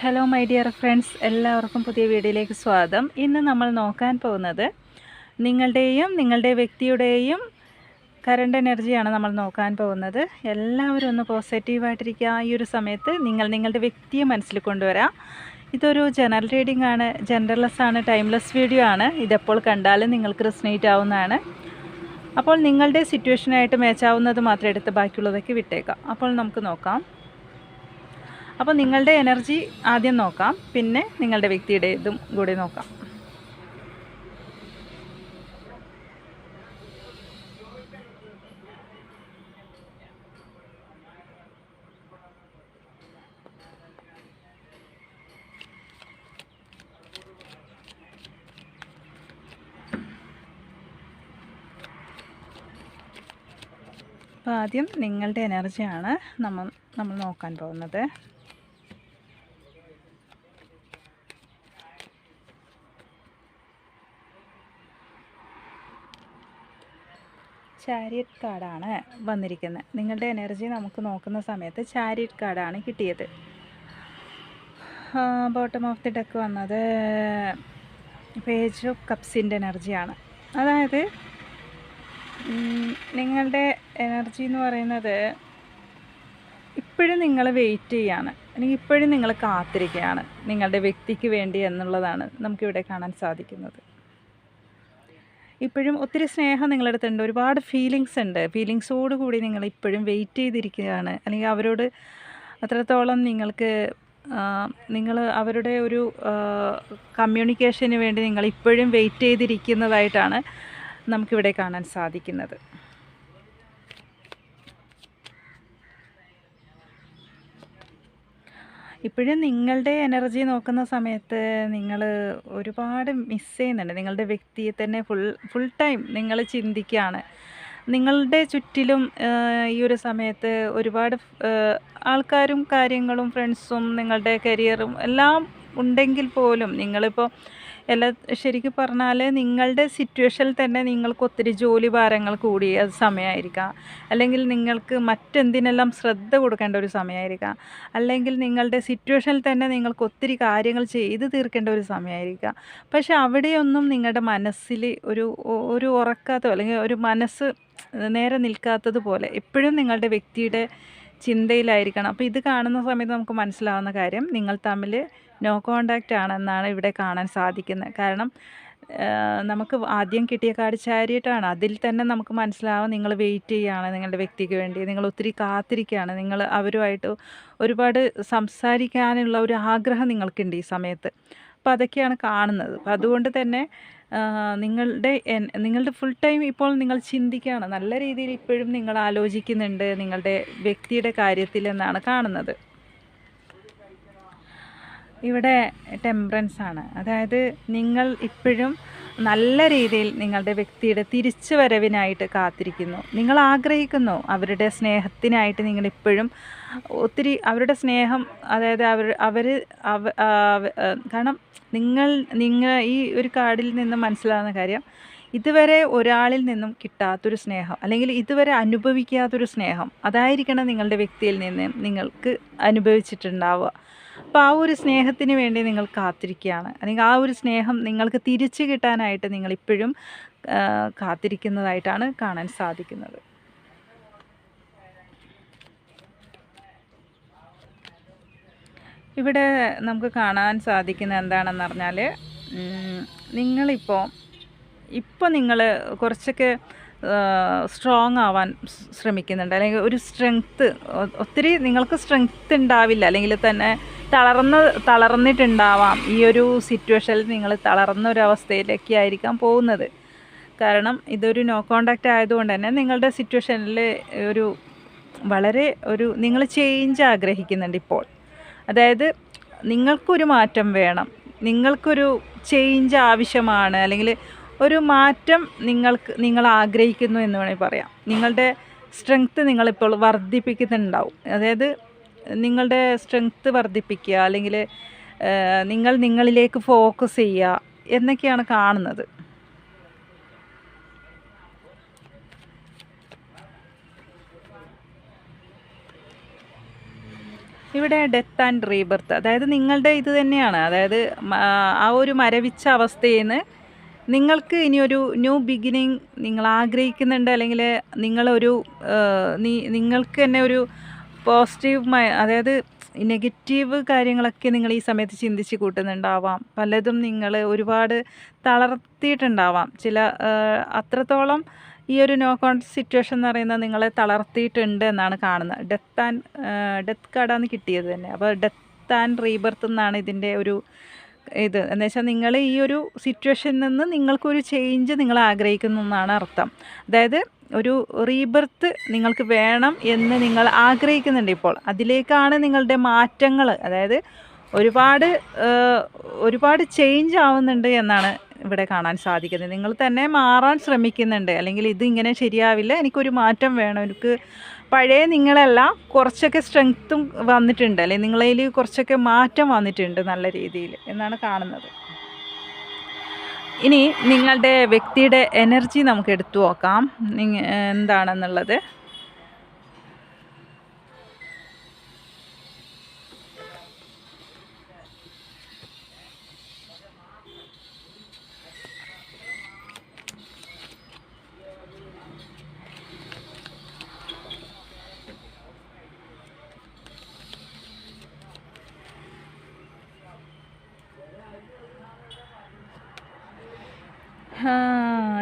Hello my dear friends എല്ലാവർക്കും പുതിയ വീഡിയോയിലേക്ക് സ്വാഗതം. ഇന്ന് നമ്മൾ നോക്കാൻ പോകുന്നത് നിങ്ങളുടെയും നിങ്ങളുടെ വ്യക്തിയുടെയും കറണ്ട് എനർജിയാണ് നമ്മൾ നോക്കാൻ പോകുന്നത്. എല്ലാവരും ഒന്ന് പോസിറ്റീവായിട്ടിരിക്കുക ഈ ഒരു സമയത്ത് നിങ്ങൾ നിങ്ങളുടെ വ്യക്തിയെ മനസ്സിൽ കൊണ്ടുവരാം. ഇതൊരു ജനറൽ റീഡിംഗ് ആണ്. ജനറൽലെസ് ആണ് ടൈംലെസ് വീഡിയോ ആണ്. ഇതെപ്പോൾ കണ്ടാലും നിങ്ങൾക്ക് റിസനേറ്റ് ആവുന്നതാണ്. അപ്പോൾ നിങ്ങളുടെ സിറ്റുവേഷനായിട്ട് മാച്ചാവുന്നത് മാത്രം എടുത്ത് ബാക്കിയുള്ളതൊക്കെ വിട്ടേക്കാം. അപ്പോൾ നമുക്ക് നോക്കാം. അപ്പോൾ നിങ്ങളുടെ എനർജി ആദ്യം നോക്കാം. പിന്നെ നിങ്ങളുടെ വ്യക്തിയുടെ ഇതും കൂടി നോക്കാം. അപ്പോൾ ആദ്യം നിങ്ങളുടെ എനർജിയാണ് നമ്മൾ നമ്മൾ നോക്കാൻ പോകുന്നത്. ചാരിയറ്റ് കാർഡാണ് വന്നിരിക്കുന്നത് നിങ്ങളുടെ എനർജി നമുക്ക് നോക്കുന്ന സമയത്ത് ചാരിയറ്റ് കാർഡാണ് കിട്ടിയത്. ബോട്ടം ഓഫ് ദി ഡെക്ക് വന്നത് പേജ് ഓഫ് കപ്സിന്റെ എനർജിയാണ് അതായത് നിങ്ങളുടെ എനർജി എന്ന് പറയുന്നത് ഇപ്പോഴും നിങ്ങൾ വെയിറ്റ് ചെയ്യാണ്. അല്ലെങ്കിൽ ഇപ്പോഴും നിങ്ങൾ കാത്തിരിക്കുകയാണ്. നിങ്ങളുടെ വ്യക്തിക്ക് വേണ്ടി എന്നുള്ളതാണ് നമുക്കിവിടെ കാണാൻ സാധിക്കുന്നത്. ഇപ്പോഴും ഒത്തിരി സ്നേഹം നിങ്ങളുടെ അടുത്തുണ്ട് ഒരുപാട് ഫീലിങ്സ് ഉണ്ട്. ഫീലിങ്സോട് കൂടി നിങ്ങൾ ഇപ്പോഴും വെയിറ്റ് ചെയ്തിരിക്കുകയാണ്. അല്ലെങ്കിൽ അവരോട് അത്രത്തോളം നിങ്ങൾക്ക് നിങ്ങൾ അവരുടെ ഒരു കമ്മ്യൂണിക്കേഷന് വേണ്ടി നിങ്ങൾ ഇപ്പോഴും വെയിറ്റ് ചെയ്തിരിക്കുന്നതായിട്ടാണ് നമുക്കിവിടെ കാണാൻ സാധിക്കുന്നത്. ഇപ്പോഴും നിങ്ങളുടെ എനർജി നോക്കുന്ന സമയത്ത് നിങ്ങൾ ഒരുപാട് മിസ് ചെയ്യുന്നുണ്ട്. നിങ്ങളുടെ വ്യക്തിയെ തന്നെ ഫുൾ ഫുൾ ടൈം നിങ്ങൾ ചിന്തിക്കുകയാണ് നിങ്ങളുടെ ചുറ്റിലും ഈ ഒരു സമയത്ത് ഒരുപാട് ആൾക്കാരും കാര്യങ്ങളും ഫ്രണ്ട്സും നിങ്ങളുടെ കരിയറും എല്ലാം ഉണ്ടെങ്കിൽ പോലും നിങ്ങളിപ്പോൾ എല്ലാ ശരിക്കും പറഞ്ഞാൽ നിങ്ങളുടെ സിറ്റുവേഷനിൽ തന്നെ നിങ്ങൾക്ക് ഒത്തിരി ജോലി ഭാരങ്ങൾ കൂടിയ സമയമായിരിക്കാം അല്ലെങ്കിൽ നിങ്ങൾക്ക് മറ്റെന്തിനെല്ലാം ശ്രദ്ധ കൊടുക്കേണ്ട ഒരു സമയമായിരിക്കാം അല്ലെങ്കിൽ നിങ്ങളുടെ സിറ്റുവേഷനിൽ തന്നെ നിങ്ങൾക്ക് ഒത്തിരി കാര്യങ്ങൾ ചെയ്ത് തീർക്കേണ്ട ഒരു സമയമായിരിക്കാം പക്ഷെ അവിടെയൊന്നും നിങ്ങളുടെ മനസ്സിൽ ഒരു ഒരു ഉറക്കാത്തോ അല്ലെങ്കിൽ ഒരു മനസ്സ് നേരെ നിൽക്കാത്തതുപോലെ എപ്പോഴും നിങ്ങളുടെ വ്യക്തിയുടെ ചിന്തയിലായിരിക്കണം. അപ്പോൾ ഇത് കാണുന്ന സമയത്ത് നമുക്ക് മനസ്സിലാവുന്ന കാര്യം നിങ്ങൾ തമ്മിൽ നോ കോണ്ടാക്റ്റ് ആണെന്നാണ് ഇവിടെ കാണാൻ സാധിക്കുന്നത്. കാരണം നമുക്ക് ആദ്യം കിട്ടിയ കാർഡ് ചാരിയിട്ടാണ്. അതിൽ തന്നെ നമുക്ക് മനസ്സിലാവും നിങ്ങൾ വെയിറ്റ് ചെയ്യുകയാണ് നിങ്ങളുടെ വ്യക്തിക്ക് വേണ്ടി. നിങ്ങൾ ഒത്തിരി കാത്തിരിക്കുകയാണ്. നിങ്ങൾ അവരുമായിട്ട് ഒരുപാട് സംസാരിക്കാനുള്ള ഒരു ആഗ്രഹം നിങ്ങൾക്കുണ്ട് ഈ സമയത്ത്. അപ്പോൾ അതൊക്കെയാണ് കാണുന്നത്. അപ്പോൾ അതുകൊണ്ട് തന്നെ നിങ്ങളുടെ നിങ്ങളുടെ ഫുൾ ടൈം ഇപ്പോൾ നിങ്ങൾ ചിന്തിക്കുകയാണ്. നല്ല രീതിയിൽ ഇപ്പോഴും നിങ്ങൾ ആലോചിക്കുന്നുണ്ട് നിങ്ങളുടെ വ്യക്തിയുടെ കാര്യത്തിൽ എന്നാണ് കാണുന്നത്. ഇവിടെ ടെമ്പറൻസ് ആണ്. അതായത് നിങ്ങൾ ഇപ്പോഴും നല്ല രീതിയിൽ നിങ്ങളുടെ വ്യക്തിയുടെ തിരിച്ചു വരവിനായിട്ട് കാത്തിരിക്കുന്നു. നിങ്ങൾ ആഗ്രഹിക്കുന്നു അവരുടെ സ്നേഹത്തിനായിട്ട് നിങ്ങൾ ഇപ്പോഴും ഒത്തിരി അവരുടെ സ്നേഹം അതായത് അവർ അവർ കാരണം നിങ്ങൾ നിങ്ങൾ ഈ ഒരു കാർഡിൽ നിന്ന് മനസ്സിലാകുന്ന കാര്യം ഇതുവരെ ഒരാളിൽ നിന്നും കിട്ടാത്തൊരു സ്നേഹം അല്ലെങ്കിൽ ഇതുവരെ അനുഭവിക്കാത്തൊരു സ്നേഹം അതായിരിക്കണം നിങ്ങളുടെ വ്യക്തിയിൽ നിന്ന് നിങ്ങൾക്ക് അനുഭവിച്ചിട്ടുണ്ടാവുക. അപ്പോൾ ആ ഒരു സ്നേഹത്തിന് വേണ്ടി നിങ്ങൾ കാത്തിരിക്കുകയാണ്. അല്ലെങ്കിൽ ആ ഒരു സ്നേഹം നിങ്ങൾക്ക് തിരിച്ചു കിട്ടാനായിട്ട് നിങ്ങൾ ഇപ്പോഴും കാത്തിരിക്കുന്നതായിട്ടാണ് കാണാൻ സാധിക്കുന്നത്. ഇവിടെ നമുക്ക് കാണാൻ സാധിക്കുന്ന എന്താണെന്ന് പറഞ്ഞാൽ നിങ്ങളിപ്പോൾ ഇപ്പോൾ നിങ്ങൾ കുറച്ചൊക്കെ സ്ട്രോങ് ആവാൻ ശ്രമിക്കുന്നുണ്ട്. അല്ലെങ്കിൽ ഒരു സ്ട്രെങ്ത്ത് ഒത്തിരി നിങ്ങൾക്ക് സ്ട്രെങ്ത്ത് ഉണ്ടാവില്ല അല്ലെങ്കിൽ തന്നെ തളർന്ന് തളർന്നിട്ടുണ്ടാവാം ഈ ഒരു സിറ്റുവേഷനിൽ നിങ്ങൾ തളർന്ന ഒരു അവസ്ഥയിലേക്ക് ആയിരിക്കാം പോകുന്നത്. കാരണം ഇതൊരു നോ കോണ്ടാക്റ്റ് ആയതുകൊണ്ട് തന്നെ നിങ്ങളുടെ സിറ്റുവേഷനിൽ ഒരു വളരെ ഒരു നിങ്ങൾ ചേഞ്ച് ആഗ്രഹിക്കുന്നുണ്ട് ഇപ്പോൾ. അതായത് നിങ്ങൾക്കൊരു മാറ്റം വേണം. നിങ്ങൾക്കൊരു ചേഞ്ച് ആവശ്യമാണ്. അല്ലെങ്കിൽ ഒരു മാറ്റം നിങ്ങൾക്ക് നിങ്ങൾ ആഗ്രഹിക്കുന്നു എന്ന് വേണമെങ്കിൽ പറയാം. നിങ്ങളുടെ സ്ട്രെങ്ത്ത് നിങ്ങളിപ്പോൾ വർദ്ധിപ്പിക്കുന്നുണ്ടാവും. അതായത് നിങ്ങളുടെ സ്ട്രെങ്ത്ത് വർദ്ധിപ്പിക്കുക അല്ലെങ്കിൽ നിങ്ങൾ നിങ്ങളിലേക്ക് ഫോക്കസ് ചെയ്യുക എന്നൊക്കെയാണ് കാണുന്നത്. ഇവിടെ ഡെത്ത് ആൻഡ് റീബർത്ത് അതായത് നിങ്ങളുടെ ഇത് തന്നെയാണ്. അതായത് ആ ഒരു മരവിച്ച അവസ്ഥയിൽ നിന്ന് നിങ്ങൾക്ക് ഇനിയൊരു ന്യൂ ബിഗിനിങ് നിങ്ങൾ ആഗ്രഹിക്കുന്നുണ്ട് അല്ലെങ്കിൽ നിങ്ങളൊരു നിങ്ങൾക്ക് തന്നെ ഒരു പോസിറ്റീവ് അതായത് നെഗറ്റീവ് കാര്യങ്ങളൊക്കെ നിങ്ങൾ ഈ സമയത്ത് ചിന്തിച്ച് കൂട്ടുന്നുണ്ടാവാം. പലതും നിങ്ങൾ ഒരുപാട് തളർത്തിയിട്ടുണ്ടാവാം. ചില അത്രത്തോളം ഈ ഒരു നോ കോൺടാക്ട് സിറ്റുവേഷൻ എന്ന് പറയുന്നത് നിങ്ങളെ തളർത്തിയിട്ടുണ്ട് എന്നാണ് കാണുന്നത്. ഡെത്ത് ആൻഡ് ഡെത്ത് കാർഡാണ് കിട്ടിയത് തന്നെ. അപ്പോൾ ഡെത്ത് ആൻഡ് റീബർത്ത് എന്നാണ് ഇതിന്റെ ഒരു ഇത് എന്ന് വെച്ചാൽ നിങ്ങൾ ഈ ഒരു സിറ്റുവേഷനിൽ നിന്ന് നിങ്ങൾക്കൊരു ചേഞ്ച് നിങ്ങൾ ആഗ്രഹിക്കുന്നു എന്നാണ് അർത്ഥം. അതായത് ഒരു റീബർത്ത് നിങ്ങൾക്ക് വേണം എന്ന് നിങ്ങൾ ആഗ്രഹിക്കുന്നുണ്ട് ഇപ്പോൾ. അതിലേക്കാണ് നിങ്ങളുടെ മാറ്റങ്ങൾ അതായത് ഒരുപാട് ഒരുപാട് ചേഞ്ച് ആവുന്നുണ്ട് എന്നാണ് ഇവിടെ കാണാൻ സാധിക്കുന്നത്. നിങ്ങൾ തന്നെ മാറാൻ ശ്രമിക്കുന്നുണ്ട്. അല്ലെങ്കിൽ ഇത് ഇങ്ങനെ ശരിയാവില്ല. എനിക്കൊരു മാറ്റം വേണം. എനിക്ക് പഴയ നിങ്ങളല്ല കുറച്ചൊക്കെ സ്ട്രെങ്ത്തും വന്നിട്ടുണ്ട് അല്ലെങ്കിൽ നിങ്ങളതിൽ കുറച്ചൊക്കെ മാറ്റം വന്നിട്ടുണ്ട് നല്ല രീതിയിൽ എന്നാണ് കാണുന്നത്. ഇനി നിങ്ങളുടെ വ്യക്തിയുടെ എനർജി നമുക്ക് എടുത്തു നോക്കാം. എന്താണെന്നുള്ളത്?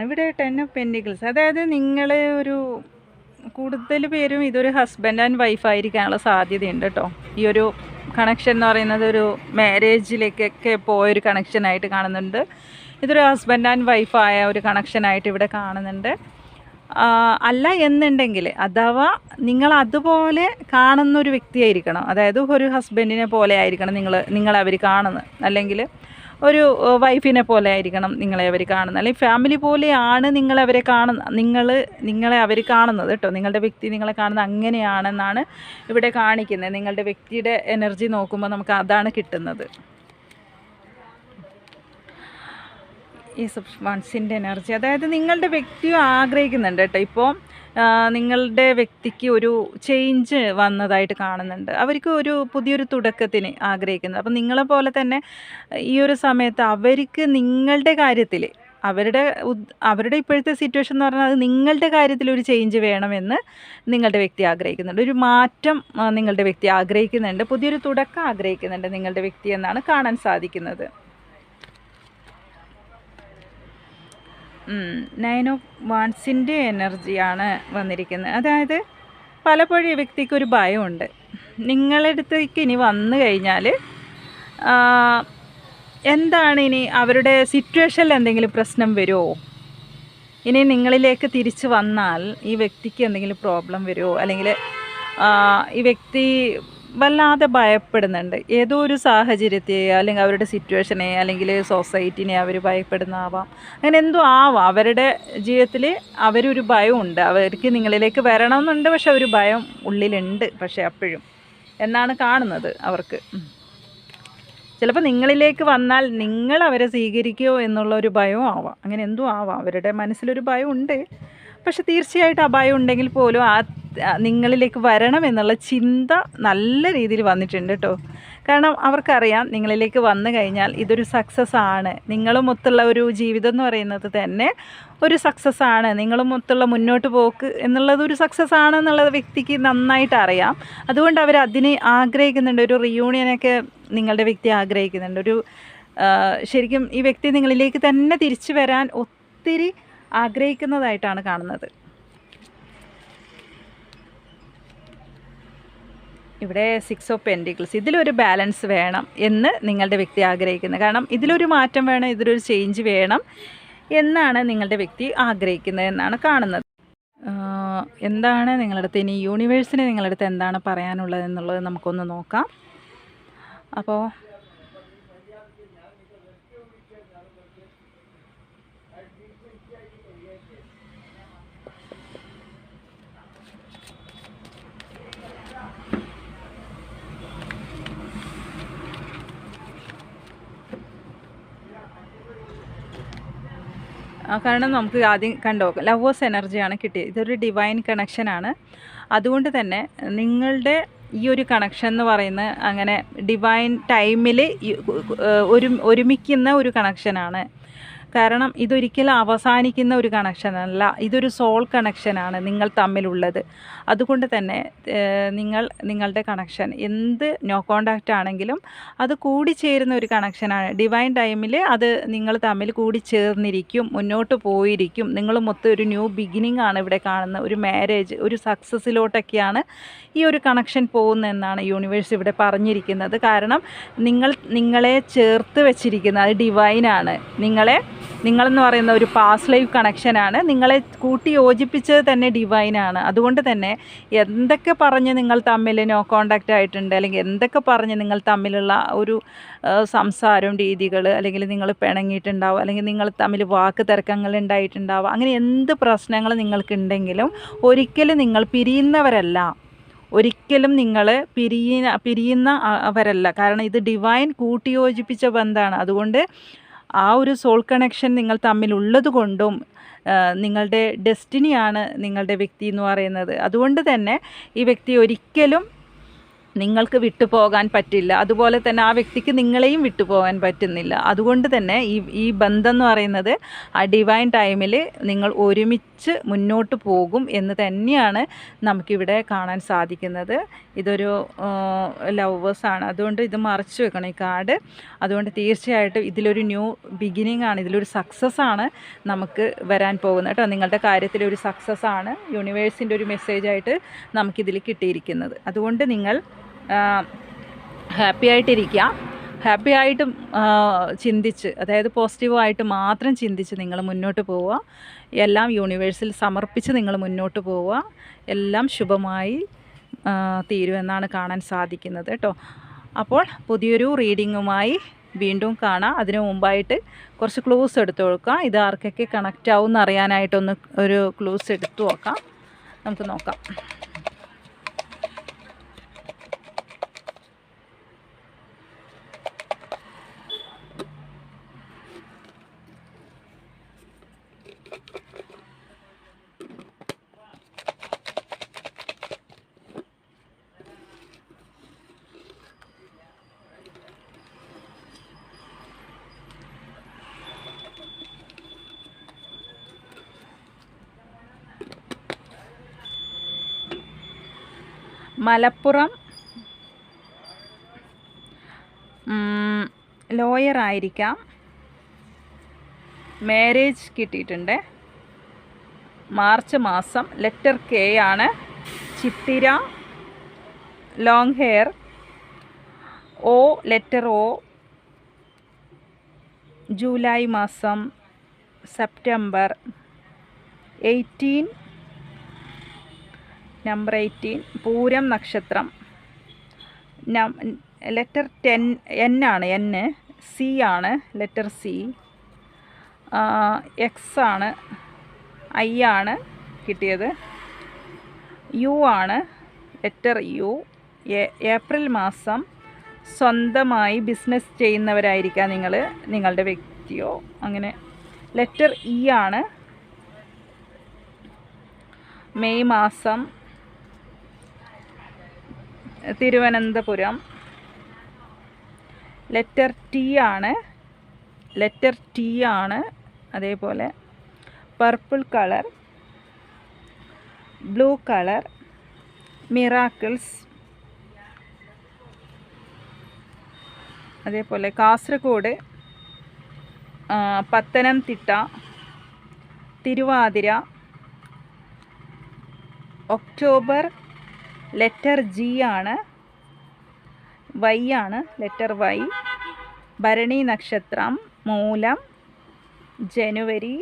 ഇവിടെ ടെൻ ഓഫ് പെന്റിക്കിൾസ് അതായത് നിങ്ങൾ ഒരു കൂടുതൽ പേരും ഇതൊരു ഹസ്ബൻഡ് ആൻഡ് വൈഫായിരിക്കാനുള്ള സാധ്യതയുണ്ട് കേട്ടോ. ഈ ഒരു കണക്ഷൻ എന്ന് പറയുന്നത് ഒരു മാരേജിലേക്കൊക്കെ പോയൊരു കണക്ഷനായിട്ട് കാണുന്നുണ്ട്. ഇതൊരു ഹസ്ബൻഡ് ആൻഡ് വൈഫായ ഒരു കണക്ഷനായിട്ട് ഇവിടെ കാണുന്നുണ്ട്. അല്ല എന്നുണ്ടെങ്കിൽ അഥവാ നിങ്ങൾ അതുപോലെ കാണുന്ന ഒരു വ്യക്തിയായിരിക്കണം. അതായത് ഒരു ഹസ്ബൻഡിനെ പോലെ ആയിരിക്കണം നിങ്ങൾ നിങ്ങൾ കാണുന്നത്. അല്ലെങ്കിൽ ഒരു വൈഫിനെ പോലെ ആയിരിക്കണം നിങ്ങളെ അവർ കാണുന്നത്. അല്ലെങ്കിൽ ഫാമിലി പോലെയാണ് നിങ്ങളവരെ കാണുന്ന നിങ്ങൾ നിങ്ങളെ അവർ കാണുന്നത് കേട്ടോ. നിങ്ങളുടെ വ്യക്തി നിങ്ങളെ കാണുന്നത് അങ്ങനെയാണെന്നാണ് ഇവിടെ കാണിക്കുന്നത്. നിങ്ങളുടെ വ്യക്തിയുടെ എനർജി നോക്കുമ്പോൾ നമുക്ക് അതാണ് കിട്ടുന്നത്. ഈ വൺസിന്റെ എനർജി അതായത് നിങ്ങളുടെ വ്യക്തിയും ആഗ്രഹിക്കുന്നുണ്ട് കേട്ടോ. ഇപ്പോൾ നിങ്ങളുടെ വ്യക്തിക്ക് ഒരു ചേഞ്ച് വന്നതായിട്ട് കാണുന്നുണ്ട്. അവർക്ക് ഒരു പുതിയൊരു തുടക്കത്തിന് ആഗ്രഹിക്കുന്നത് അപ്പം നിങ്ങളെ പോലെ തന്നെ ഈ ഒരു സമയത്ത് അവർക്ക് നിങ്ങളുടെ കാര്യത്തിൽ അവരുടെ അവരുടെ ഇപ്പോഴത്തെ സിറ്റുവേഷൻ എന്ന് പറഞ്ഞാൽ അത് നിങ്ങളുടെ കാര്യത്തിൽ ഒരു ചേഞ്ച് വേണമെന്ന് നിങ്ങളുടെ വ്യക്തി ആഗ്രഹിക്കുന്നുണ്ട്. ഒരു മാറ്റം നിങ്ങളുടെ വ്യക്തി ആഗ്രഹിക്കുന്നുണ്ട്. പുതിയൊരു തുടക്കം ആഗ്രഹിക്കുന്നുണ്ട് നിങ്ങളുടെ വ്യക്തി എന്നാണ് കാണാൻ സാധിക്കുന്നത്. നയൻ ഓഫ് വാൺസിന്റെ എനർജിയാണ് വന്നിരിക്കുന്നത്. അതായത് പലപ്പോഴും ഈ വ്യക്തിക്ക് ഒരു ഭയമുണ്ട്. നിങ്ങളടുത്തേക്ക് ഇനി വന്നു കഴിഞ്ഞാൽ എന്താണ് ഇനി അവരുടെ സിറ്റുവേഷനിൽ എന്തെങ്കിലും പ്രശ്നം വരുമോ ഇനി നിങ്ങളിലേക്ക് തിരിച്ചു വന്നാൽ ഈ വ്യക്തിക്ക് എന്തെങ്കിലും പ്രോബ്ലം വരുമോ അല്ലെങ്കിൽ ഈ വ്യക്തി വല്ലാതെ ഭയപ്പെടുന്നുണ്ട്. ഏതോ ഒരു സാഹചര്യത്തെ അല്ലെങ്കിൽ അവരുടെ സിറ്റുവേഷനെ അല്ലെങ്കിൽ സൊസൈറ്റിനെ അവർ ഭയപ്പെടുന്നതാവാം. അങ്ങനെ എന്തോ ആവാം. അവരുടെ ജീവിതത്തിൽ അവരൊരു ഭയമുണ്ട്. അവർക്ക് നിങ്ങളിലേക്ക് വരണമെന്നുണ്ട്. പക്ഷെ ഒരു ഭയം ഉള്ളിലുണ്ട്. പക്ഷെ അപ്പോഴും എന്നാണ് കാണുന്നത് അവർക്ക്. ചിലപ്പോൾ നിങ്ങളിലേക്ക് വന്നാൽ നിങ്ങൾ അവരെ സ്വീകരിക്കുമോ എന്നുള്ള ഒരു ഭയവും ആവാം. അങ്ങനെ എന്തോ ആവാം. അവരുടെ മനസ്സിലൊരു ഭയം ഉണ്ട് പക്ഷെ തീർച്ചയായിട്ടും അപായം ഉണ്ടെങ്കിൽ പോലും ആ നിങ്ങളിലേക്ക് വരണം എന്നുള്ള ചിന്ത നല്ല രീതിയിൽ വന്നിട്ടുണ്ട് കേട്ടോ. കാരണം അവർക്കറിയാം നിങ്ങളിലേക്ക് വന്നു കഴിഞ്ഞാൽ ഇതൊരു സക്സസ് ആണ്. നിങ്ങളുമൊത്തുള്ള ഒരു ജീവിതം എന്ന് പറയുന്നത് തന്നെ ഒരു സക്സസ് ആണ്. നിങ്ങളുമൊത്തുള്ള മുന്നോട്ട് പോക്ക് എന്നുള്ളത് ഒരു സക്സസ് ആണ് എന്നുള്ളത് വ്യക്തിക്ക് നന്നായിട്ട് അറിയാം. അതുകൊണ്ട് അവർ അതിനെ ആഗ്രഹിക്കുന്നുണ്ട്. ഒരു റിയൂണിയനൊക്കെ നിങ്ങളുടെ വ്യക്തി ആഗ്രഹിക്കുന്നുണ്ട്. ഒരു ശരിക്കും ഈ വ്യക്തി നിങ്ങളിലേക്ക് തന്നെ തിരിച്ചു വരാൻ ഒത്തിരി ആഗ്രഹിക്കുന്നതായിട്ടാണ് കാണുന്നത്. ഇവിടെ സിക്സ് ഓഫ് പെന്റിക്കിൾസ് ഇതിലൊരു ബാലൻസ് വേണം എന്ന് നിങ്ങളുടെ വ്യക്തി ആഗ്രഹിക്കുന്നത്. കാരണം ഇതിലൊരു മാറ്റം വേണം ഇതിലൊരു ചേഞ്ച് വേണം എന്നാണ് നിങ്ങളുടെ വ്യക്തി ആഗ്രഹിക്കുന്നത് എന്നാണ് കാണുന്നത്. എന്താണ് നിങ്ങളുടെ അടുത്ത് ഇനി യൂണിവേഴ്സിന് നിങ്ങളുടെ അടുത്ത് എന്താണ് പറയാനുള്ളത് എന്നുള്ളത് നമുക്കൊന്ന് നോക്കാം. അപ്പോൾ ആ, കാരണം നമുക്ക് ആദ്യം കണ്ടോ ലവേഴ്സ് എനർജിയാണ് കിട്ടിയത്. ഇതൊരു ഡിവൈൻ കണക്ഷനാണ് അതുകൊണ്ട് തന്നെ നിങ്ങളുടെ ഈ ഒരു കണക്ഷൻ എന്ന് പറയുന്നത് അങ്ങനെ ഡിവൈൻ ടൈമിൽ ഒരു ഒരുമിക്കുന്ന ഒരു കണക്ഷനാണ് കാരണം ഇതൊരിക്കലും അവസാനിക്കുന്ന ഒരു കണക്ഷനല്ല ഇതൊരു സോൾ കണക്ഷനാണ് നിങ്ങൾ തമ്മിലുള്ളത്. അതുകൊണ്ട് തന്നെ നിങ്ങൾ നിങ്ങളുടെ കണക്ഷൻ എന്ത് നോ കോണ്ടാക്റ്റ് ആണെങ്കിലും അത് കൂടി ചേരുന്ന ഒരു കണക്ഷനാണ് ഡിവൈൻ ടൈമിൽ അത് നിങ്ങൾ തമ്മിൽ കൂടി ചേർന്നിരിക്കും മുന്നോട്ട് പോയിരിക്കും. നിങ്ങൾ മൊത്തം ഒരു ന്യൂ ബിഗിനിങ് ആണ് ഇവിടെ കാണുന്നത് ഒരു മാരേജ് ഒരു സക്സസ്സിലോട്ടൊക്കെയാണ് ഈ ഒരു കണക്ഷൻ പോകുന്നതെന്നാണ് യൂണിവേഴ്സ് ഇവിടെ പറഞ്ഞിരിക്കുന്നത്. കാരണം നിങ്ങൾ നിങ്ങളെ ചേർത്ത് വെച്ചിരിക്കുന്നത് അത് ഡിവൈനാണ് നിങ്ങളെ നിങ്ങളെന്ന് പറയുന്ന ഒരു പാസ് ലൈഫ് കണക്ഷനാണ് നിങ്ങളെ കൂട്ടി യോജിപ്പിച്ചത് തന്നെ ഡിവൈനാണ് അതുകൊണ്ട് തന്നെ എന്തൊക്കെ പറഞ്ഞ് നിങ്ങൾ തമ്മിൽ നോ കോണ്ടാക്റ്റ് ആയിട്ടുണ്ട് അല്ലെങ്കിൽ എന്തൊക്കെ പറഞ്ഞ് നിങ്ങൾ തമ്മിലുള്ള ഒരു സംസാരം രീതികൾ അല്ലെങ്കിൽ നിങ്ങൾ പിണങ്ങിയിട്ടുണ്ടാവും അല്ലെങ്കിൽ നിങ്ങൾ തമ്മിൽ വാക്ക് തർക്കങ്ങൾ ഉണ്ടായിട്ടുണ്ടാവും അങ്ങനെ എന്ത് പ്രശ്നങ്ങൾ നിങ്ങൾക്കുണ്ടെങ്കിലും ഒരിക്കലും നിങ്ങൾ പിരിയുന്നവരല്ല. ഒരിക്കലും നിങ്ങൾ പിരിയ പിരിയുന്ന അവരല്ല. കാരണം ഇത് ഡിവൈൻ കൂട്ടിയോജിപ്പിച്ച ബന്ധമാണ്. അതുകൊണ്ട് ആ ഒരു സോൾ കണക്ഷൻ നിങ്ങൾ തമ്മിൽ ഉള്ളതുകൊണ്ടും നിങ്ങളുടെ ഡെസ്റ്റിനിയാണ് നിങ്ങളുടെ വ്യക്തി എന്ന് പറയുന്നത്. അതുകൊണ്ട് തന്നെ ഈ വ്യക്തി ഒരിക്കലും നിങ്ങൾക്ക് വിട്ടുപോകാൻ പറ്റില്ല. അതുപോലെ തന്നെ ആ വ്യക്തിക്ക് നിങ്ങളെയും വിട്ടുപോകാൻ പറ്റുന്നില്ല. അതുകൊണ്ട് തന്നെ ഈ ഈ ബന്ധം എന്ന് പറയുന്നത് ആ ഡിവൈൻ ടൈമിൽ നിങ്ങൾ ഒരുമിച്ച് മുന്നോട്ട് പോകും എന്ന് തന്നെയാണ് നമുക്കിവിടെ കാണാൻ സാധിക്കുന്നത്. ഇതൊരു ലവേഴ്സാണ് അതുകൊണ്ട് ഇത് മറച്ചു വെക്കണം ഈ കാർഡ് അതുകൊണ്ട് തീർച്ചയായിട്ടും ഇതിലൊരു ന്യൂ ബിഗിനിങ് ആണ്. ഇതിലൊരു സക്സസ് ആണ് നമുക്ക് വരാൻ പോകുന്നത് കേട്ടോ. നിങ്ങളുടെ കാര്യത്തിൽ ഒരു സക്സസ് ആണ് യൂണിവേഴ്സിന്റെ ഒരു മെസ്സേജായിട്ട് നമുക്കിതിൽ കിട്ടിയിരിക്കുന്നത്. അതുകൊണ്ട് നിങ്ങൾ ഹാപ്പി ആയിട്ടിരിക്കുക ഹാപ്പി ആയിട്ട് ചിന്തിച്ച് അതായത് പോസിറ്റീവായിട്ട് മാത്രം ചിന്തിച്ച് നിങ്ങൾ മുന്നോട്ട് പോവുക. എല്ലാം യൂണിവേഴ്സിൽ സമർപ്പിച്ച് നിങ്ങൾ മുന്നോട്ട് പോവുക. എല്ലാം ശുഭമായി തീരുമെന്നാണ് കാണാൻ സാധിക്കുന്നത് കേട്ടോ അപ്പോൾ പുതിയൊരു റീഡിങ്ങുമായി വീണ്ടും കാണാം. അതിനു മുമ്പായിട്ട് കുറച്ച് ക്ലൂസ് എടുത്തു കൊടുക്കാം. ഇത് ആർക്കൊക്കെ കണക്റ്റ് ആവും എന്ന് അറിയാനായിട്ടൊന്ന് ഒരു ക്ലൂസ് എടുത്തു നോക്കാം. നമുക്ക് നോക്കാം. മലപ്പുറം. ലോയർ ആയിരിക്കാം. മാരേജ് കിട്ടിയിട്ടുണ്ട്. മാർച്ച് മാസം. ലെറ്റർ കെ ആണ്. Chithira long hair O letter O July മാസം September. Eighteen number eighteen Pooram നക്ഷത്രം. ലെറ്റർ ടെൻ എൻ ആണ് എൻ സി ആണ് ലെറ്റർ സി എക്സ് ആണ് ഐ ആണ് കിട്ടിയത്. യു ആണ് ലെറ്റർ യു ഏപ്രിൽ മാസം സ്വന്തമായി ബിസിനസ് ചെയ്യുന്നവരായിരിക്കാം നിങ്ങൾ നിങ്ങളുടെ വ്യക്തിയോ അങ്ങനെ. ലെറ്റർ ഇ ആണ്. മെയ് മാസം തിരുവനന്തപുരം. ലെറ്റർ ടി ആണ്. ലെറ്റർ ടി ആണ്. അതേപോലെ purple colour blue colour miracles അതേപോലെ Kasaragod Pathanamthitta Thiruvathira October letter G ആണ്. വൈ ആണ് ലെറ്റർ വൈ. ഭരണി നക്ഷത്രം മൂലം ജനുവരി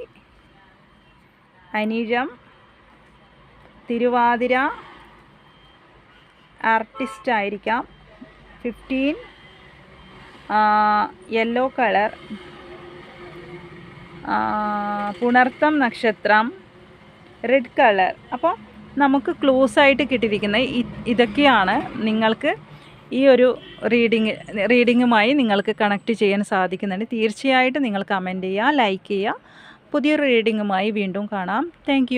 അനിഴം തിരുവാതിര ആർട്ടിസ്റ്റ് ആയിരിക്കാം. Fifteen yellow colour. പുണർത്തം നക്ഷത്രം റെഡ് കളർ. അപ്പോൾ നമുക്ക് ക്ലോസ് ആയിട്ട് കിട്ടിയിരിക്കുന്ന ഇതൊക്കെയാണ് നിങ്ങൾക്ക് ഈ ഒരു റീഡിങ് റീഡിങ്ങുമായി നിങ്ങൾക്ക് കണക്ട് ചെയ്യാൻ സാധിക്കുന്നുണ്ട്. തീർച്ചയായിട്ടും നിങ്ങൾ കമന്റ് ചെയ്യുക ലൈക്ക് ചെയ്യുക. പുതിയൊരു റീഡിങ്ങുമായി വീണ്ടും കാണാം. താങ്ക്